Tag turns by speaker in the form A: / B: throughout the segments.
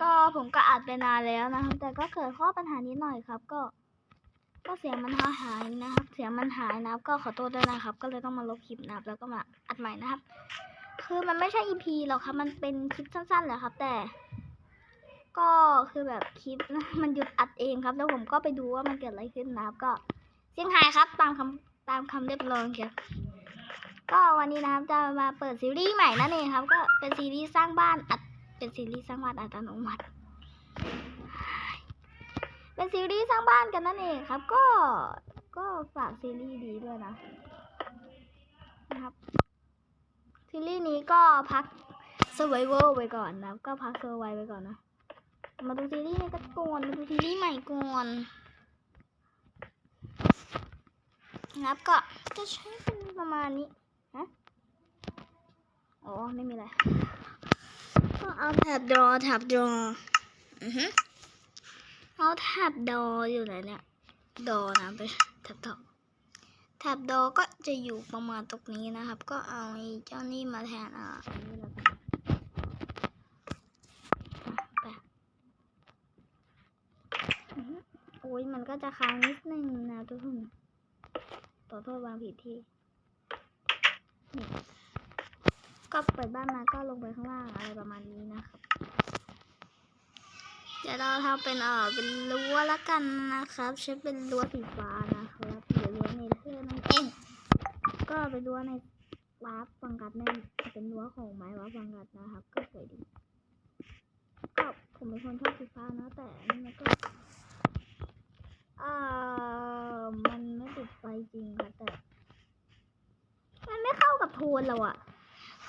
A: ก็ผมก็อัดไปนานแล้วนะครับ แต่ก็เกิดข้อปัญหานิดหน่อยครับ ก็ ก็เสียงมันหายหายนะครับ เสียงมันหายนะครับ ก็ขอโทษด้วยนะครับ ก็เลยต้องมาลบคลิปนะครับ แล้วก็มาอัดใหม่นะครับ คือมันไม่ใช่ EP หรอกครับ มันเป็นคลิปสั้นๆแหละครับ แต่ ก็คือแบบคลิปมันหยุดอัดเองครับ แล้วผมก็ไปดูว่ามันเกิดอะไรขึ้นนะครับ ก็เสียงหายครับ ตามคำตามคำเรียบร้อยครับก็วันนี้นะครับจะมาเปิดซีรีส์ใหม่นั่นเองครับ ก็เป็นซีรีส์สร้างบ้านอัด เป็นซีรีส์สร้างบ้านอัตโนมัติ เป็นซีรีส์สร้างบ้านกันนั่นเองครับ ก็ก็ฝากซีรีส์ดีด้วยนะนะครับซีรีส์นี้ก็พัก Survival ไปก่อนนะก็พัก Survival ไปก่อนนะ มาดูซีรีส์นี้กันก่อนมาดูซีรีส์ใหม่ก่อนนะครับก็จะใช้เป็นประมาณนี้ฮะอ๋อไม่มีอะไร เอาแท็บดอแท็บดออือฮึเอาแท็บดออยู่ไหนเนี่ย ดอนะไปแท็บดอแท็บดอก็จะอยู่ประมาณตรงนี้นะครับ ก็เอาไอ้เจ้านี่มาแทนอ่าอันนี้แล้วกันอะไปอือฮึโอ้ยมันก็จะค้างนิดนึงนะทุกคนขอโทษวางผิดที่นี่ ก็เปิดบ้านมาก็ลงไปข้างล่างอะไรประมาณนี้นะครับเดี๋ยวเราทำเป็นเออเป็นรั้วละกันนะครับใช้เป็นรั้วสีฟ้านะครับหรือรั้วเนเธอร์นั่นเองก็เป็นรั้วในวาร์ปฟังกัดนั่นเป็นรั้วของไม้วาร์ปฟังกัดนะครับ ก็สวยดีก็ผมเป็นคนชอบสีฟ้านะแต่อันนี่มันก็เออมันไม่ติดไฟจริงค่ะแต่มันไม่เข้ากับโทนเราอะ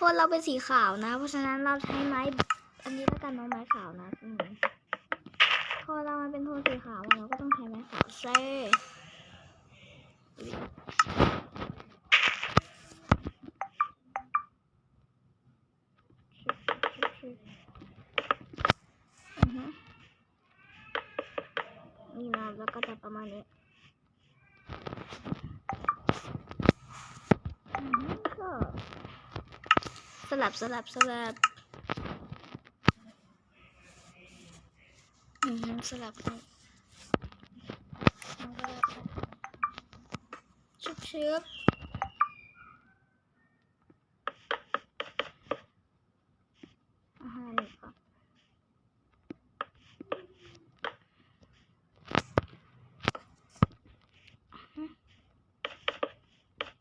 A: โทนเราเป็นสีขาวนะ เพราะฉะนั้นเราใช้ไม้ อันนี้แล้วกันน้องไม้ขาวนะอืมพอเรามันเป็นโทนสีขาวเราก็ต้องใช้ไม้ขาวเซ่นี่นะแล้วก็จะประมาณนี้อือฮึก็ สลับสลับสลับอืมสลับกันชุบชุบอาหารนี่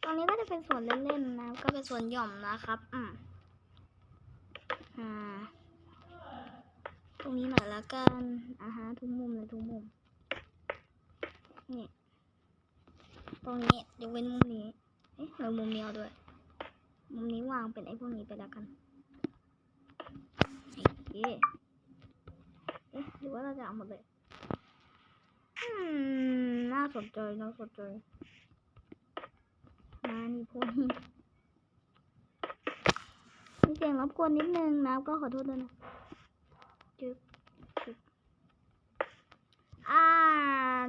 A: ก่อนนี้ก็จะเป็นส่วนเล่นๆนะ ก็เป็นส่วนหย่อมนะครับ อืมอ่า ตรงนี้หน่อยละกันอ่าฮะทุกมุมเลยทุกมุม นี่ ตรงนี้ยกเว้นมุมนี้ เอ๊ะเรามุมนี้เอาด้วย มุมนี้วางเป็นไอ้พวกนี้ไปแล้วกันเอ๊ะเอ๊ะหรือว่าเราจะเอาหมดเลย อืม น่าสนใจ น่าสนใจ มานี่พวกนี้มีเสียงรบกวนนิดนึงนะก็ขอโทษด้วยนะจึ๊บจึ๊บอ่า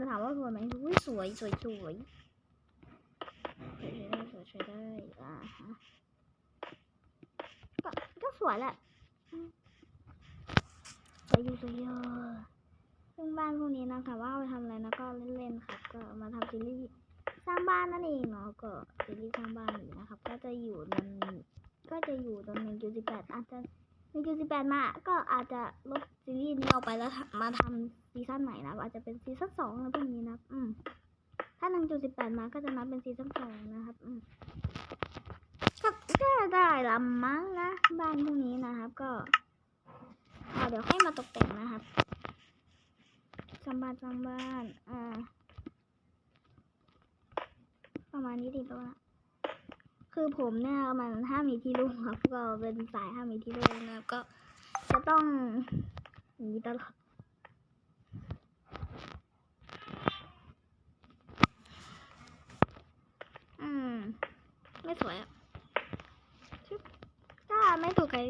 A: ถามว่าสวยไหมอุ้ยสวยสวยสวยสวยใช้ได้สวยใช้ได้อ่าฮะก็ก็สวยแหละสวยอยู่สวยเยอะซึ่งบ้านพวกนี้นะคะว่าเอาไปทำอะไรนะก็เล่นๆครับก็มาทำซีรีส์ ร้างบ้านนั่นเองเนาะก็ซีรีส์สร้างบ้านอยู่นะครับ ก็จะอยู่ในก็จะอยู่ตรงหนึ่งจุดสิบแปดอาจจะหนึ่งจุดสิบแปดมา ก็อาจจะลบซีรีส์นี้ออกไปแล้วมาทำซีซั่นใหม่นะอาจจะเป็นซีซั่นสองอะไรพวกนี้นะอืมถ้าหนึ่งจุดสิบแปดมาก็จะนับเป็นซีซั่นสองนะครับ อืมก็ก็ได้ละมั้งนะบ้านพวกนี้นะครับ ก็อ่าเดี๋ยวค่อยมาตกแต่งนะครับสร้างบ้านสร้างบ้านอ่า ประมาณนี้ดีแล้วนะคือผมเนี่ยมันห้ามมีที่รุ่งครับ ก็เป็นสายห้ามมีที่รุ่งนะก็จะต้องอย่างนี้ตลอดอืม ไม่สวยอะถ้าไม่ถูกใคร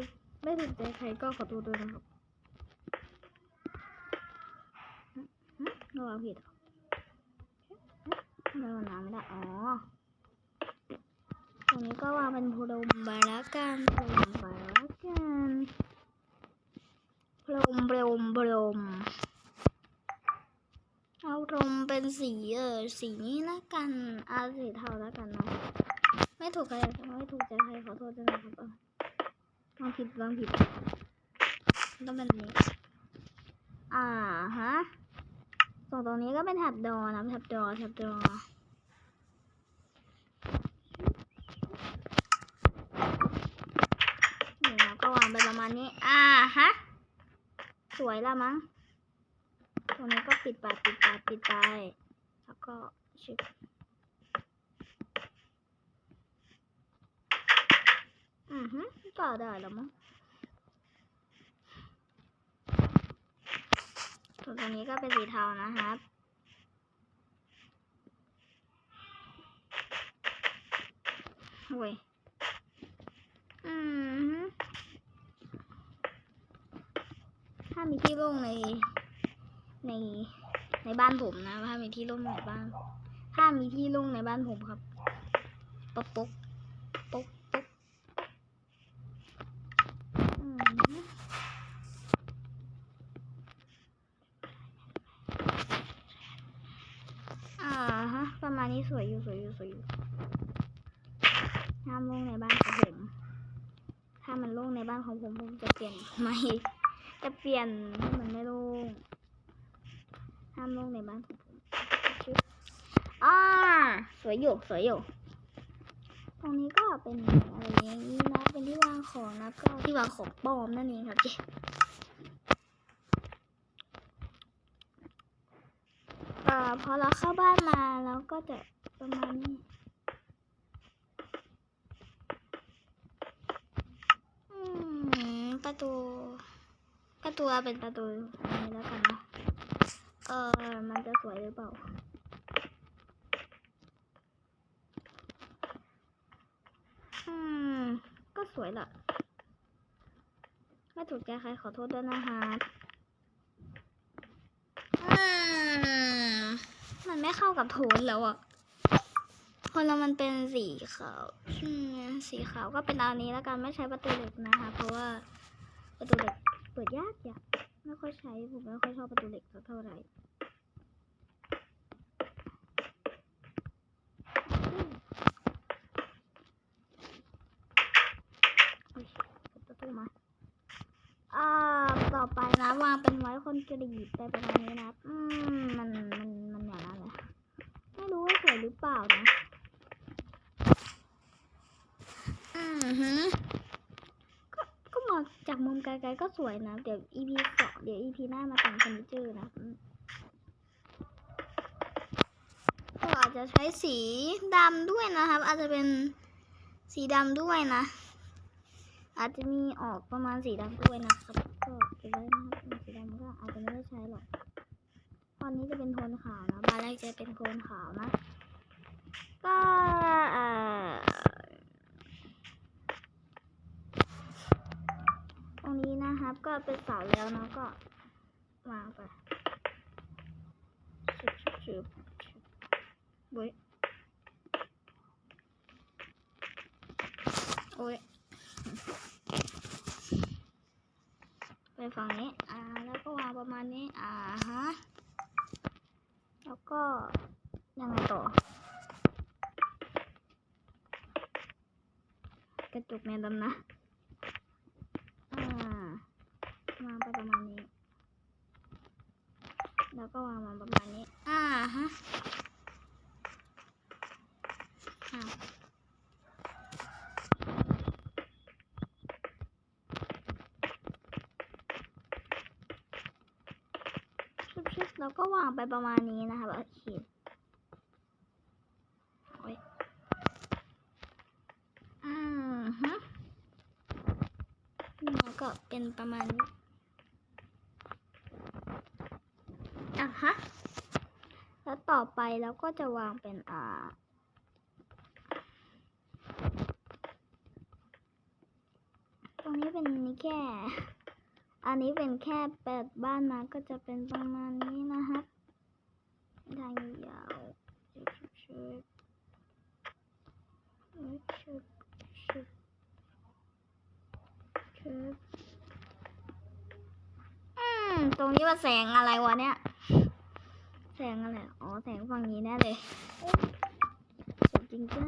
A: ไม่ถูกใจใครก็ขอโทษด้วยนะครับระวังผิดเหรอำไมมันน้ำไม่ได้อ๋อ ตรงนี้ก็วางเป็นพรมไปแล้วกันพรมไปแล้วกันพลมเบลมเบลมเอาลมเป็นสีเออสีนี้ละกันอาสีเทาละกันเนาะไม่ถูกใครไม่ถูกใจใครขอโทษด้วยนะครับเออวางผิดวางผิดต้องเป็นนี้อ่าฮะ ส่วนตรงนี้ก็เป็นแท็บดอนะแท็บดอแท็บดอนี่เราก็วางไปประมาณนี้ อ่าฮะ สวยแล้วมั้ง ตรงนี้ก็ปิดปากปิดปากปิดไป แล้วก็ชิบอือฮึก็ได้แล้วมั้ง วนตรงนี้ก็เป็นสีเทานะครับ โอ้ย อืม ถ้ามีที่โล่งใน ใน ในบ้านผมนะ ถ้ามีที่โล่งในบ้าน ถ้ามีที่โล่งในบ้านผมครับ ป๊กป๊กป๊กป๊กอืม อ่าฮะ ประมาณนี้สวยอยู่สวยอยู่สวยอยู่ห้ามโล่งในบ้านของผม ถ้ามันโล่งในบ้านของผมผมจะเปลี่ยนไม่จะเปลี่ยนให้มันไม่โล่งห้ามโล่งในบ้านของผมชึบอ่าสวย อยู่สวยอยู่ตรงนี้ก็เป็นอะไรอย่างนี้นะเป็นที่วางของนะก็ที่วางของปลอมนั่นเองครับเจเอ่อพอเราเข้าบ้านมาเราก็จะประมาณนี้อืมประตูประตูเอาเป็นประตูนี้แล้วกันเนาะเออมันจะสวยหรือเปล่า อืม ก็สวยแหละไม่ถูกใจใครขอโทษด้วยนะคะอืมมันไม่เข้ากับโทนแล้วอะคนเรามันเป็นสีขาวอืมสีขาวก็เป็นอันนี้แล้วกันไม่ใช้ประตูเหล็กนะคะ เพราะว่าประตูเหล็กเปิดยากยากไม่ค่อยใช้ผมไม่ค่อยชอบประตูเหล็กสักเท่าไหร่อุ๊ยเปิดประตูมา อ่า ต่อไปนะ วางเป็นไว้คนกรีดไปประมาณนี้นะอืมมันมันมันอย่างนั้นเลยไม่รู้ว่าสวยหรือเปล่านะอือฮึก็ก็มองจากมุมไกลๆก็สวยนะ เดี๋ยว EP สองเดี๋ยว EP หน้ามาแต่งเฟอร์นิเจอร์นะก็อาจจะใช้สีดำด้วยนะครับ อาจจะเป็นสีดำด้วยนะ อาจจะมีออกประมาณสีดำด้วยนะครับ ก็เก็บไว้นะครับสีดำก็อาจจะไม่ได้ใช้หรอก ตอนนี้จะเป็นโทนขาวนะบานแรกจะเป็นโทนขาวนะ ก็เอ่อตรงนี้นะครับก็เป็นเสาแล้วเนาะก็วางไปชึบชึบชึบชึบโอ้ยโอ้ย ไปฝั่งนี้ อ่า แล้วก็วางประมาณนี้ อ่าฮะ แล้วก็ยังไงต่อ กระจุกในดำนะ อ่าวางไปประมาณนี้ แล้วก็วางมาประมาณนี้ อ่าฮะอ้าวชุบๆ แล้วก็วางไปประมาณนี้นะคะแบบขีดโอ้ยอืมฮะแล้วก็เป็นประมาณนี้อะฮะ แล้วต่อไปเราก็จะวางเป็นอ่าตรงนี้เป็นนี่แค่ อันนี้เป็นแค่เปิดบ้านมาก็จะเป็นประมาณนี้นะครับทางยาวชึบชึบชึบชึบชึบ ตรงนี้ว่าแสงอะไรวะเนี่ย แสงอะไร อ๋อ แสงฝั่งนี้แน่เลย สวยจริงจ้า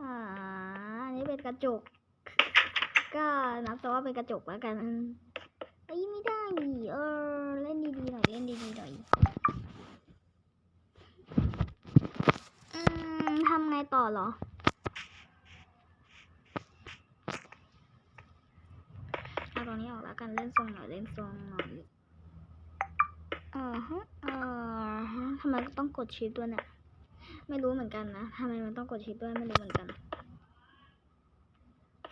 A: อ่าอันนี้เป็นกระจก ก็นับซะว่าเป็นกระจกแล้วกันเอ้ยไม่ได้เออเล่นดีๆหน่อยเล่นดีๆหน่อยอืมทำไงต่อเหรอเอาตรงนี้ออกแล้วกันเล่นทรงหน่อยเล่นทรงหน่อยเออฮะเออฮะทำไมต้องกดชิปด้วเนี่ย ไม่รู้เหมือนกันนะทำไมมันต้องกดชิปด้วยไม่รู้เหมือนกัน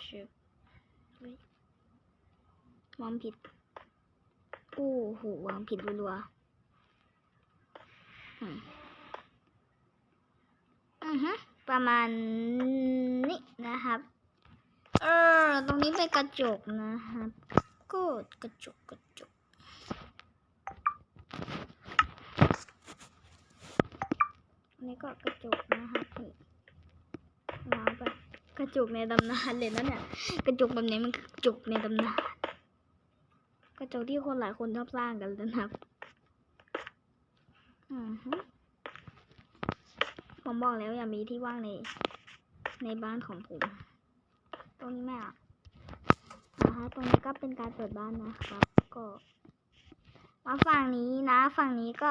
A: ชิปเฮ้ยวางผิดอู้หูวางผิดรัวๆอืมอือฮะประมาณนี้นะครับ เออ ตรงนี้เป็นกระจกนะครับก็กระจกกระจก นี้ก็กระจกนะครับนี่วางไปกระจกในตำนานเลยนะเนี่ยกระจกแบบนี้มันกระจกในตำนานกระจกที่คนหลายคนชอบสร้างกันเลยนะครับอือฮึผมบอกแล้วอย่ามีที่ว่างในในบ้านของผมตรงนี้ไม่อะนะคะตรงนี้ก็เป็นการเปิดบ้านนะครับ ก็มาฝั่งนี้นะ ฝั่งนี้ก็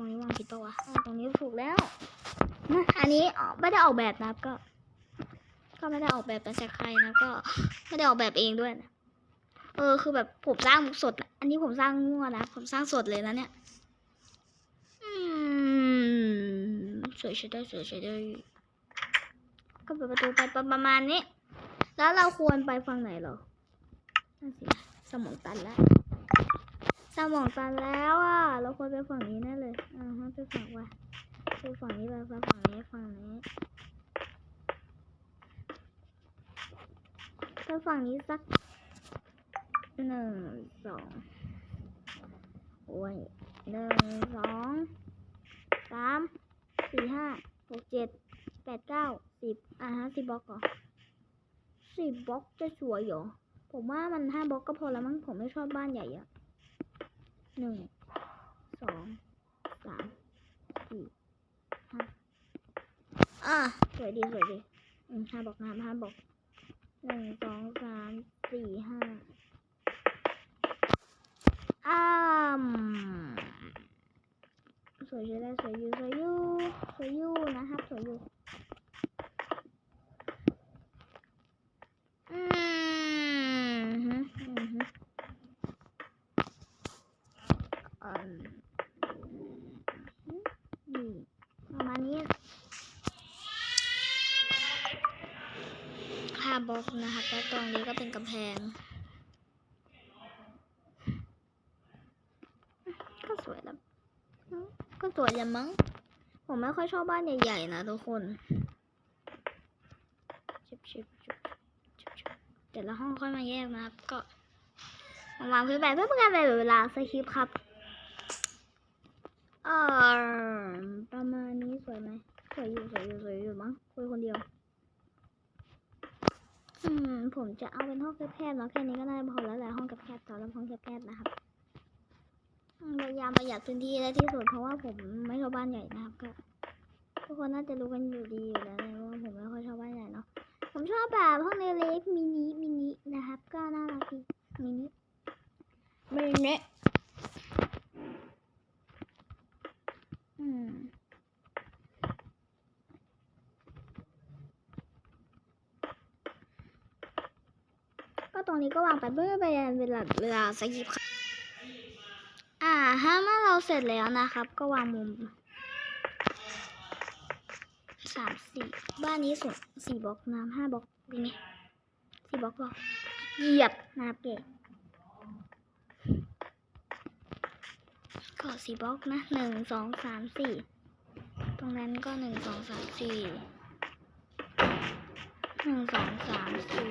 A: รงนี้วางผิดตัวะตรงนี้ถูกแล้วนะอันนี้ไม่ได้ออกแบบนะครับก็ ก็ไม่ได้ออกแบบมาจากใครนะก็ไม่ได้ออกแบบเองด้วยนะเออคือแบบผมสร้างสด อันนี้ผมสร้างมั่วนะผมสร้างสดเลยนะเนี่ยอืมสวยใช้ได้สวยใช้ได้ก็เปิดประตูไปประมาณนี้ แล้วเราควรไปฝั่งไหนหรอนั่นสิสมองตันแล้ว สมองตันแล้วอะ เราควรไปฝั่งนี้แน่เลย อ่าฮะไปฝั่งว่าไปฝั่งนี้ไปฝั่งนี้ฝั่งนี้ไปฝั่งนี้สักหนึ่งสองโอ้ยหนึ่งสองสามสี่ห้าหกเจ็ดแปดเก้าสิบอ่าฮะสิบบล็อกเหรอสิบบล็อกจะสวยเหรอผมว่ามันห้าบล็อกก็พอแล้วมั้งผมไม่ชอบบ้านใหญ่อะ หนึ่งสองสามสี่ห้าอะสวยดีสวยดีอืมห้าบอกนะห้าบอกหนึ่งสองสามสี่ห้าอ้ามสวยอยู่ได้สวยอยู่สวยอยู่สวยอยู่นะครับสวยอยู่ อืมฮึอืมฮึอืมนี่ประมาณนี้ห้าบล็อกนะครับ แล้วตรงนี้ก็เป็นกำแพง ก็สวยแล้วอืมก็สวยแล้ว มั้ง ผมไม่ค่อยชอบบ้านใหญ่ๆนะทุกคนชิบชิบชิบแต่ละห้องค่อยมาแยกนะครับ ก็มาวางพื้นแบบเพื่อเป็นการแบ่งเวลาสคริปครับ เออประมาณนี้สวยไหมสวยอยู่สวยอยู่สวยอยู่มั้งคุยคนเดียว อืมผมจะเอาเป็นห้องแคบๆเนาะแค่นี้ก็ได้พอแล้วแหละห้องแคบๆต่อแล้วห้องแคบๆนะครับ พยายามประหยัดพื้นที่ได้ที่สุดเพราะว่าผมไม่ชอบบ้านใหญ่นะครับก็ทุกคนน่าจะรู้กันอยู่ดีอยู่แล้วนะว่าผมไม่ค่อยชอบบ้านใหญ่เนาะผมชอบแบบห้องเล็กๆมินิมินินะครับ ก็น่ารักดีมินิมินิอืมก็ตรงนี้ก็วางไปเพื่อไปเวลาเวลาสกิปครับ อ่า ถ้าเมื่อเราเสร็จแล้วนะครับ ก็วางมุมสามสี่บ้านนี้สูงสี่บล็อกน้ำห้าบล็อกดีไหมสี่บล็อกหรอเหยียบนะครับเก๋ก็สี่บล็อกนะหนึ่งสองสามสี่ตรงนั้นก็หนึ่งสองสามสี่หนึ่งสองสามสี่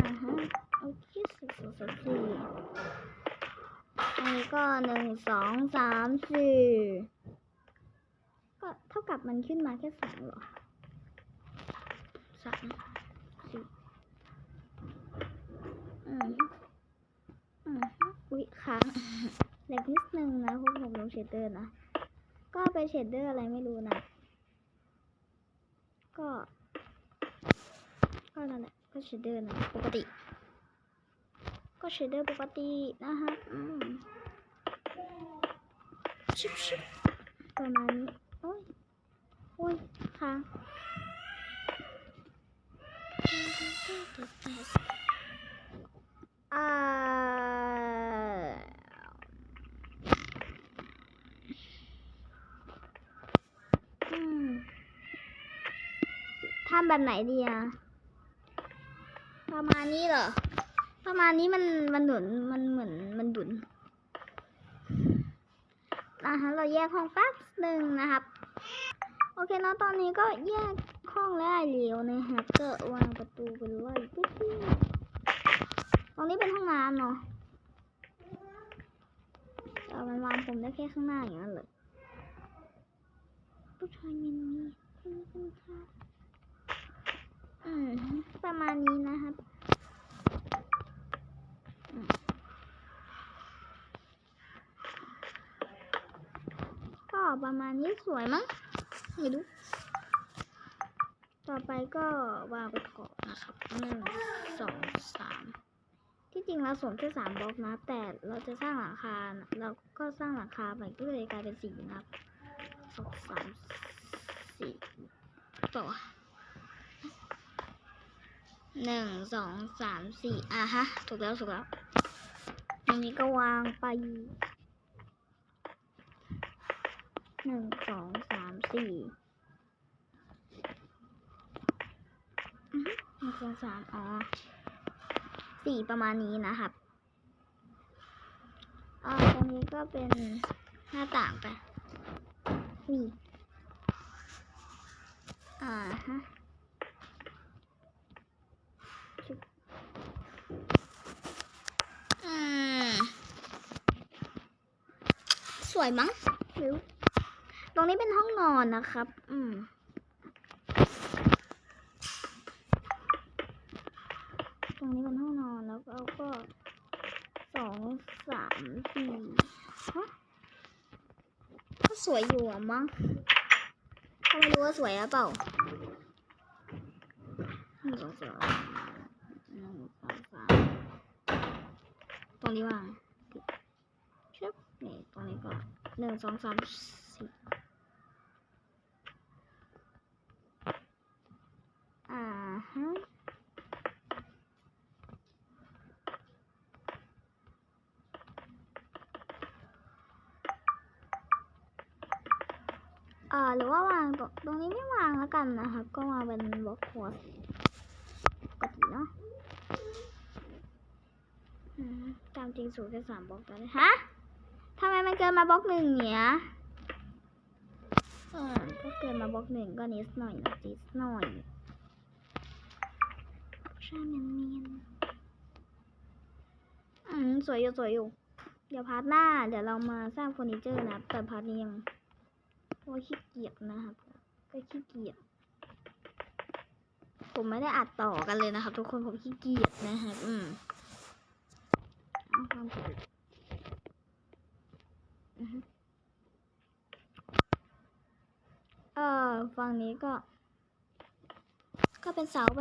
A: อ่าฮะโอเคสี่สองสามสี่ อันนี้ก็หนึ่งสองสามสี่ก็เท่ากับมันขึ้นมาแค่สองหรอสามสี่อืมอืค้างเล็กนิดนึงนะพวกผมลงเชดเดอร์นะ ก็เป็นเชดเดอร์อะไรไม่รู้นะ ก็ ก็นั่นแหละก็เชดเดอร์นะปกติ ก็เชดเดอร์ปกตินะฮะอืมชิบชิบประมาณนี้โอ้ยโอ้ยค้างอ่าอืมทำแบบไหนดีอะประมาณนี้เหรอ ประมาณนี้มันมันหนุนมันเหมือนมันดุนนะคะเราแยกห้องแป๊บหนึ่งนะครับ โอเคนะตอนนี้ก็แยกห้องแล้วเลี้ยวนะครับก็วางประตูไปเลยปุ๊บตรงนี้เป็นห้องน้ำเนาะแต่มันวางผมได้แค่ข้างหน้าอย่างนั้นเลยผู้ชายมินนี่คุณคุณค่ะอืมประมาณนี้นะครับอืมก็ ประมาณนี้สวยมั้งไม่รู้ต่อไปก็วางไปก่อนนะครับหนึ่งสองสามที่จริงเราสวมแค่สามบล็อกนะ แต่เราจะสร้างหลังคาเราก็สร้างหลังคาไปก็เลยกลายเป็นสี่นะครับสองสามสี่ต่อหนึ่งสองสามสี่อะฮะ ถูกแล้วถูกแล้วตรงนี้ก็วางไป หนึ่งสองสามสี่หนึ่งสองสามอ๋อสี่ประมาณนี้นะครับอ่าตรงนี้ก็เป็นหน้าต่างไปนี่อ่าฮะสวยมั้งหรือ รงนี้เป็นห้องนอนนะครับ อืมตรงนี้เป็นห้องนอนแล้วก็ก็สองสามสี่ฮะก็สวยอยู่อะมั้งก็ไม่รู้ว่าสวยหรือเปล่าหนึ่งสองสามหนึ่งสองสามตรงนี้ว่างชึบนี่ตรงนี้ก็หนึ่งสองสามสี่อ่าฮะ เอ่อหรือว่าวางตรงตรงนี้ไม่วางแล้ว กันนะครับก็วาเป็นบล็อกคอร์สปกติเนาะตามจริงสูงแค่สามบล็อกแล้วนะฮะทำไมมันเกินมาบล็อกหนึ่งเนี่ยเออก็เกินมาบล็อกหนึ่งก็นิดหน่อยนะนิดหน่อยใช่เนียนเนียนอืมสวยอยู่สวยอยู่ เดี๋ยวพาร์ทหน้า เดี๋ยวเรามาสร้างเฟอร์นิเจอร์นะแต่พาร์ทนี้ยังเพราะว่าขี้เกียจนะครับก็ขี้เกียจ ผมไม่ได้อัดต่อกันเลยนะครับ ทุกคนผมขี้เกียจนะครับอืมเอาความผิดอือฮึเออฝั่งนี้ก็ ก็เป็นเสาไป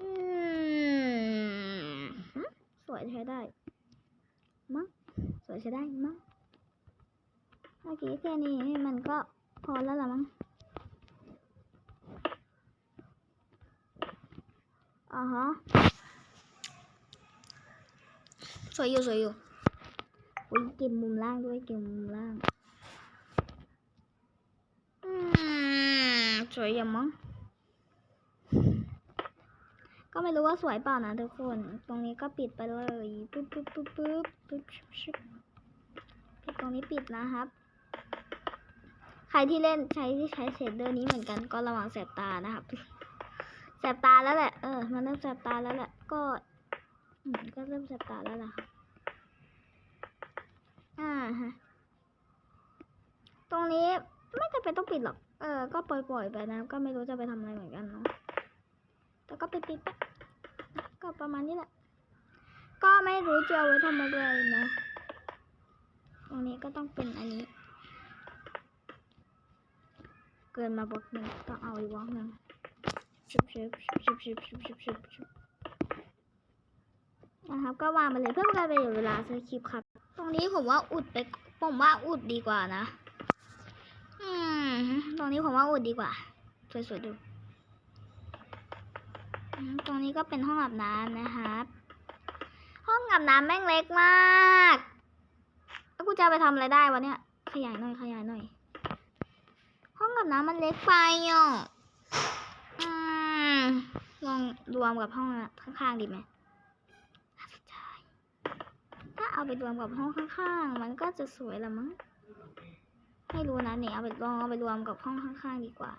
A: อืมสวยใช้ได้มั้งสวยใช้ได้มั้งโอเคแค่นี้มันก็พอแล้วละมั้ง อ่าฮะ สวยอยู่สวยอยู่อุ้ยเก็บมุมล่างด้วยเก็บมุมล่างอืมสวยอย่างมั้ง ก็ไม่รู้ว่าสวยเปล่านะทุกคน ตรงนี้ก็ปิดไปเลยปึ๊บปึ๊บปึ๊บปึ๊บปึ๊บชึบชึบปิดตรงนี้ปิดนะครับ ใครที่เล่นใช้ที่ใช้เชดเดอร์นี้เหมือนกันก็ระวังแสบตานะครับ แสบตาแล้วแหละ เออ มันเริ่มแสบตาแล้วแหละ ก็อืมก็เริ่มแสบตาแล้วล่ะอ่าฮะ ตรงนี้ไม่จำเป็นต้องปิดหรอก เออ ก็ปล่อยๆไปนะ ก็ไม่รู้จะไปทำอะไรเหมือนกันเนาะ แต่ก็ปิดๆไปก็ประมาณนี้แหละ ก็ไม่รู้จะเอาไว้ทำอะไรนะ ตรงนี้ก็ต้องเป็นอันนี้ เกินมาบล็อกหนึ่งต้องเอาอีกบล็อกหนึ่ง ชุบชุบชุบชุบชุบชุบชุบชุบนะครับ ก็วางไปเลยเพื่อการประหยัดเวลาซื้อคลิปครับ ตรงนี้ผมว่าอุดไป ผมว่าอุดดีกว่านะ อืม ตรงนี้ผมว่าอุดดีกว่า สวยๆดู ตรงนี้ก็เป็นห้องอาบน้ำนะครับห้องอาบน้ำแม่งเล็กมาก แล้วกูจะไปทำอะไรได้วะเนี่ย ขยายหน่อย ขยายหน่อย ห้องอาบน้ำมันเล็กไปอะ ลองรวมกับห้องข้างๆดีไหมน่าสนใจถ้าเอาไปรวมกับห้องข้างๆ มันก็จะสวยละมั้ง ไม่รู้นะเนี่ยเอาไปลองเอาไปรวมกับห้องข้างๆ ดีกว่า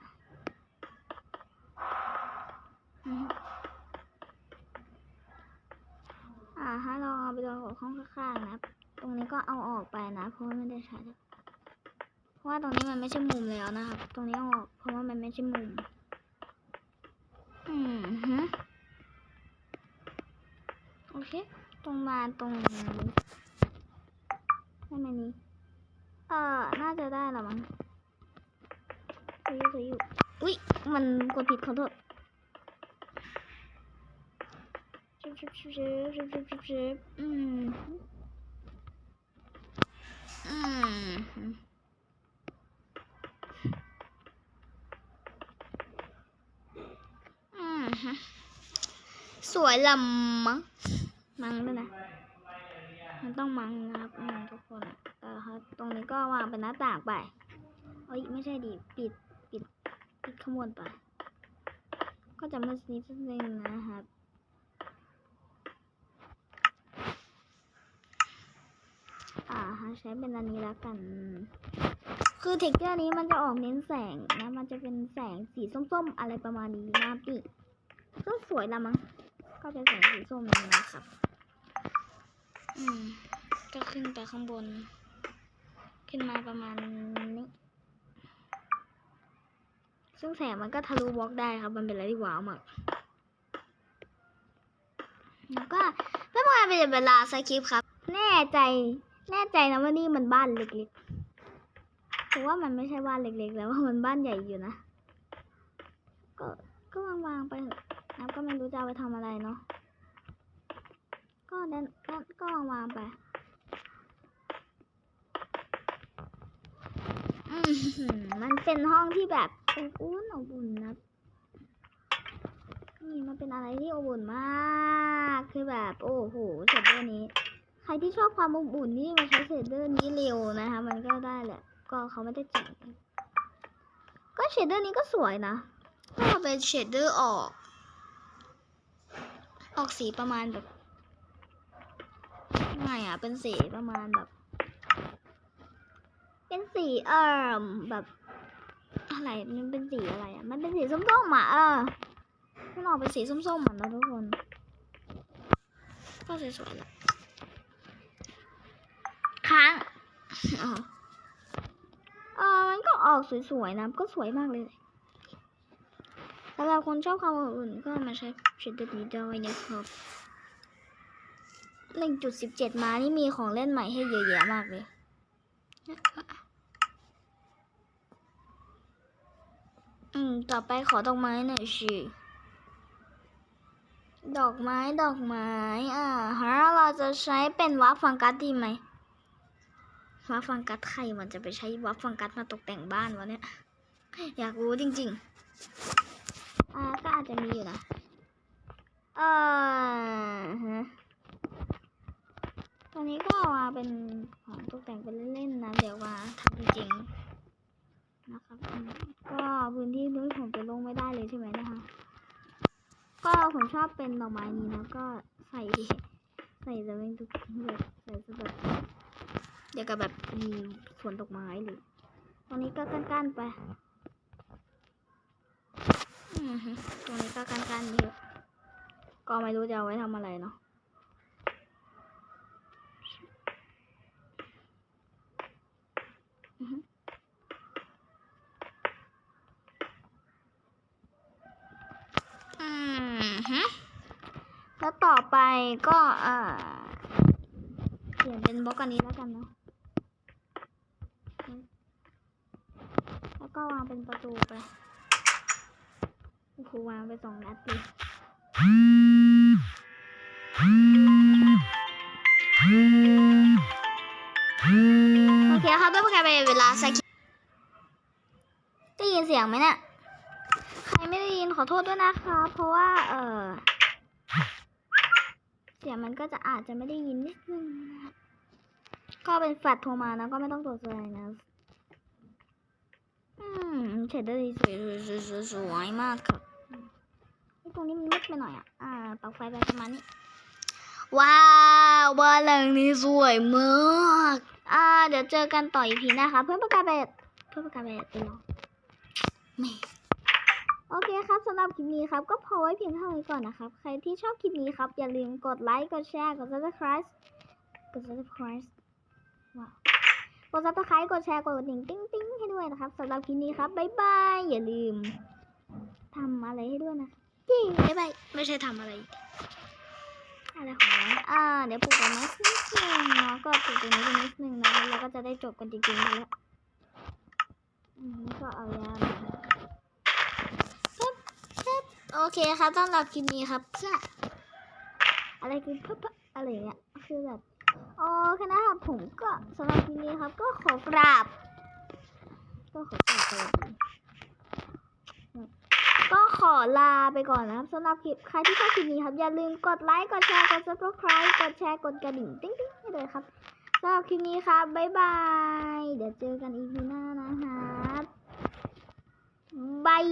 A: อ่าถ้าลองเอาไปรวมกับห้องข้างๆ นะ ตรงนี้ก็เอาออกไปนะ เพราะไม่ได้ใช้เพราะว่าตรงนี้มันไม่ใช่มุมแล้วนะครับ ตรงนี้เอาออกเพราะว่ามันไม่ใช่มุม อืมฮึโอเค ตรงมาตรงนี้ให้มันนี้เออน่าจะได้ละมั้งสวยอยู่สวยอยู่ อุ้ยมันกดผิดขอโทษชิบชิบชิบชิบชิบชิบชิบชิบอืม อืม อืม ฮะ สวยละมั้ง มั้งด้วยนะ มันต้องมั้งนะครับทุกคนเออครับตรงนี้ก็วางเป็นหน้าต่างไปเอ้ยไม่ใช่ดิ ปิด ปิด ปิดขางบวนไป ก็จะมืดนิดนึงนะครับอ่าฮะใช้เป็นอันนี้แล้วกัน คือเทคเจอร์นี้มันจะออกเน้นแสงนะ มันจะเป็นแสงสีส้มๆ อะไรประมาณนี้นะพี่ ก็สวยละมั้ง ก็เป็นแสงสีส้มนี้นะครับ อืม ก็ขึ้นไปข้างบน ขึ้นมาประมาณนี้ ซึ่งแสงมันก็ทะลุบล็อกได้ครับ มันเป็นอะไรที่ว้าวมากแล้วก็เพื่อมาเป็นเวลาสคริปครับ แน่ใจ แน่ใจนะว่านี่มันบ้านเล็กๆผมว่ามันไม่ใช่บ้านเล็กๆ แล้วว่ามันบ้านใหญ่อยู่นะ ก็ก็วางๆไปเถอะ นับก็ไม่รู้จะเอาไปทำอะไรเนาะ ก็เดินก็ก็วางไปอืมมันเป็นห้องที่แบบอบอุ่นอบอุ่นนะนี่มันเป็นอะไรที่อบอุ่นมาก คือแบบโอ้โหเชดเดอร์นี้ ใครที่ชอบความอบอุ่นนี่มาใช้เชดเดอร์นี้เร็วนะคะ มันก็ได้แหละ ก็เขาไม่ได้แจกก็เชดเดอร์นี้ก็สวยนะก็เป็นเชดเดอร์ออก ออกสีประมาณแบบไงอะ เป็นสีประมาณแบบ เป็นสีเอ่อแบบอะไรมันเป็นสีอะไรอะ มันเป็นสีส้มๆอะเออมันออกเป็นสีส้มๆอะนะทุกคน ก็สวยๆแหละค้างอ๋อเออมันก็ออกสวยๆนะ ก็สวยมากเลย สำหรับคนชอบความอบอุ่นก็มาใช้เชดเดอร์นี้ด้นะครับหนึ่งจุดสิบเจ็ดมานี่มีของเล่นใหม่ให้เยอะแยะมากเลยอืม ต่อไปขอดอกไม้หน่อยสิดอกไม้ดอกไม้ อ่าฮะเราจะใช้เป็นวัฟฟังกัสดีไหมวัฟฟังกัสใครมันจะไปใช้วัฟฟังกัสมาตกแต่งบ้านวะเนี่ย อยากรู้จริง ๆ อ่าก็อาจจะมีอยู่นะเออฮะตอนนี้ก็เอามาเป็นของตกแต่งเป็นเล่นๆนะ เดี๋ยวมาทำจริงๆนะครับ ก็พื้นที่นู้นผมจะลงไม่ได้เลยใช่ไหมนะคะ ก็ผมชอบเป็นดอกไม้นี้นะก็ใส่ใส่จะเป็นทุกแบบใส่จะแบบเดียวกับแบบอืมสวนดอกไม้เลยตรงนี้ก็ก้านๆไป ตรงนี้ก็ก้านๆเยอะก็ไม่รู้จะเอาไว้ทำอะไรเนาะแล้วต่อไปก็เออเปลี่ยนเป็นบล็อกอันนี้แล้วกันเนาะ แล้วก็วางเป็นประตูไป โอ้โหวางไปสองนัดเลยโอเคครับไม่เป็นไรไปเวลาสักได้ยินเสียงไหมเนี่ย ใครไม่ได้ยินขอโทษด้วยนะคะ เพราะว่า เออเสียงมันก็จะอาจจะไม่ได้ยินนิดนึงก็เป็นแฟลชโทรมานะก็ไม่ต้องตกใจนะ อืมเฉดได้สวยสวยสวยสวยมากครับไอ้ ตรงนี้มันมืดไปหน่อยอะ อ่าปลั๊กไฟไปประมาณนี้ ว้าวบ้านหลังนี้สวยมากอ่า เดี๋ยวเจอกันต่ออีพีหนะคะ เพื่อนประกาศแบบเพื่อนประกาศแบบไปรอแหม่โอเคครับสำหรับคลิปนี้ครับ ก็พอไว้เพียงเท่านี้ก่อนนะครับ ใครที่ชอบคลิปนี้ครับ อย่าลืมกดไลค์กดแชร์กด subscribe กด subscribe ว้าวกด subscribe กดแชร์กดกระดิ่งติ้งติ้งให้ด้วยนะครับสำหรับคลิปนี้ครับบ๊ายบายอย่าลืมทำอะไรให้ด้วยนะจี้บ๊า ยบายไม่ใช่ทำอะไร อะไรของเราอ่า เดี๋ยวปลูกตรงนี้นิดนึงเนาะ ก็ปลูกตรงนี้นิดนึงนะแล้วก็จะได้จบกันจริงๆไปแล้วอืมก็เอายามาโอเคครับสำหรับคลิปนี้ครับจะอะไรคือพะพะอะไรอย่างเงี้ย คือแบบ โอเคนะครับผมก็สำหรับคลิปนี้ครับ ก็ขอกราบ ก็ขอกราบสวัสดี ก็ขอลาไปก่อนนะครับสำหรับคลิปใครที่ชอบคลิปนี้ครับ อย่าลืมกดไลค์ กดแชร์ กด subscribe กดแชร์ กดกระดิ่ง ติ๊งติ๊งให้เลยครับสำหรับคลิปนี้ครับ บ๊ายบาย เดี๋ยวเจอกันอีพีหน้านะครับบาย